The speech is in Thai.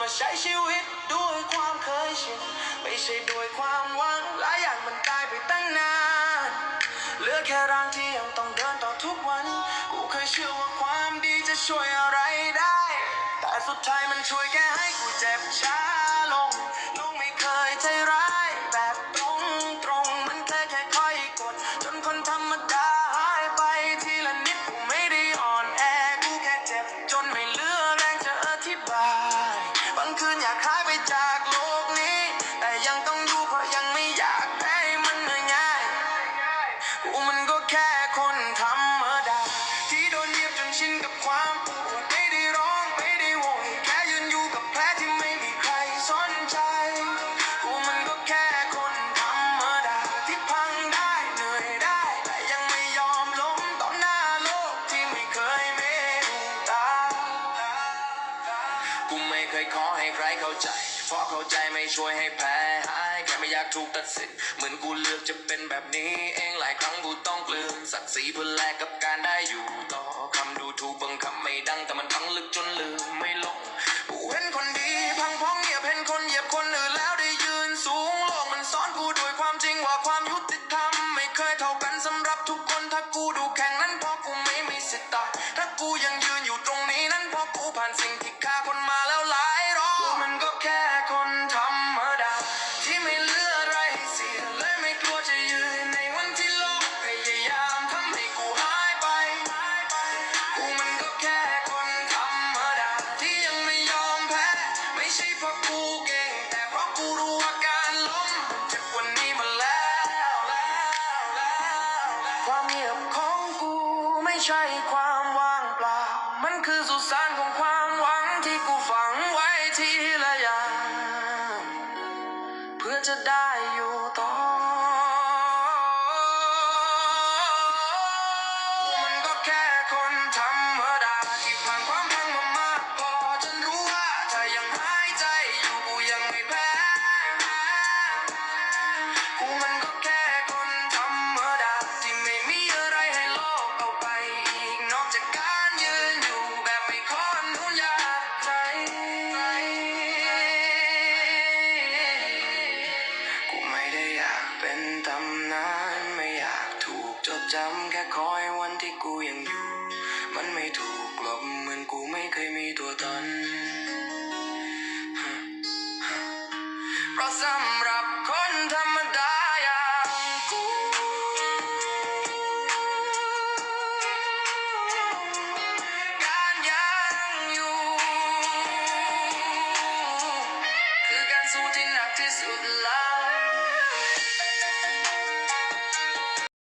มาใช้ชีวิตด้วยความเคยชินไม่ใช่ด้วยความหวังหลายอย่างมันตายไปตั้งนานเหลือแค่ร่างที่ยังต้องเดินต่อทุกวัน กูเคยเชื่อว่าความดีจะช่วยอะไรได้ แต่สุดท้ายมันช่วยแค่ให้กูเจ็บช้าางคืนอยากหายไปจากโลกนี้ แต่ยังต้องอยู่เพราะยังไม่อยากให้มันง่ายๆกูมันก็แค่คนธรรมดาที่โดนเหยียบจนชินกับความ กูไม่เคยขอให้ใครเข้าใจ เพราะเข้าใจไม่ช่วยให้แพ้หายแค่ไม่อยากถูกตัดสิน เหมือนกูเลือกจะเป็นแบบนี้เองหลายครั้งกูต้องกลืนศักดิ์ศรีเพื่อแลกกับการได้อยู่ต่อคำดูถูกบางคำไม่ดังแต่มันพังลึกจนลืมไม่ลงกูเห็นคนดีพังพ้องเหยียบเห็นคนเหยียบคนอื่นแล้วได้ยืนสูงโลกมันสอนกูด้วยความจริงว่าความยุติธรรมไม่เคยเท่ากันสำห ผ่านสิ่งที่ฆ่าคนมาแล้วหลายรอบกูมันก็แค่คนธรรมดา ที่ไม่เหลืออะไรให้เสียเลยไม่กลัวจะยืนในวันที่โลกพยายามทำให้กูหายไปกูมันก็แค่คนธรรมดา ที่ยังไม่ยอมแพ้ ไม่ใช่เพราะกูเก่ง แต่เพราะกูรู้ว่าการล้มมันเจ็บกว่านี้มาแล้วแล้วแล้วความเงียบของกูไม่ใช่ความว่างเปล่า มันคือสุสานของ พื่อจะได้อยู่ต่อำแค่คอยวันที่กูยังอยู่ มันไม่ถูกลบเหมือนกูไม่เคยมีตัวตนเพราะสำหรับคนธรรมดาอย่างกูการยังอยู่ คือการสู้ที่หนักที่สุดแล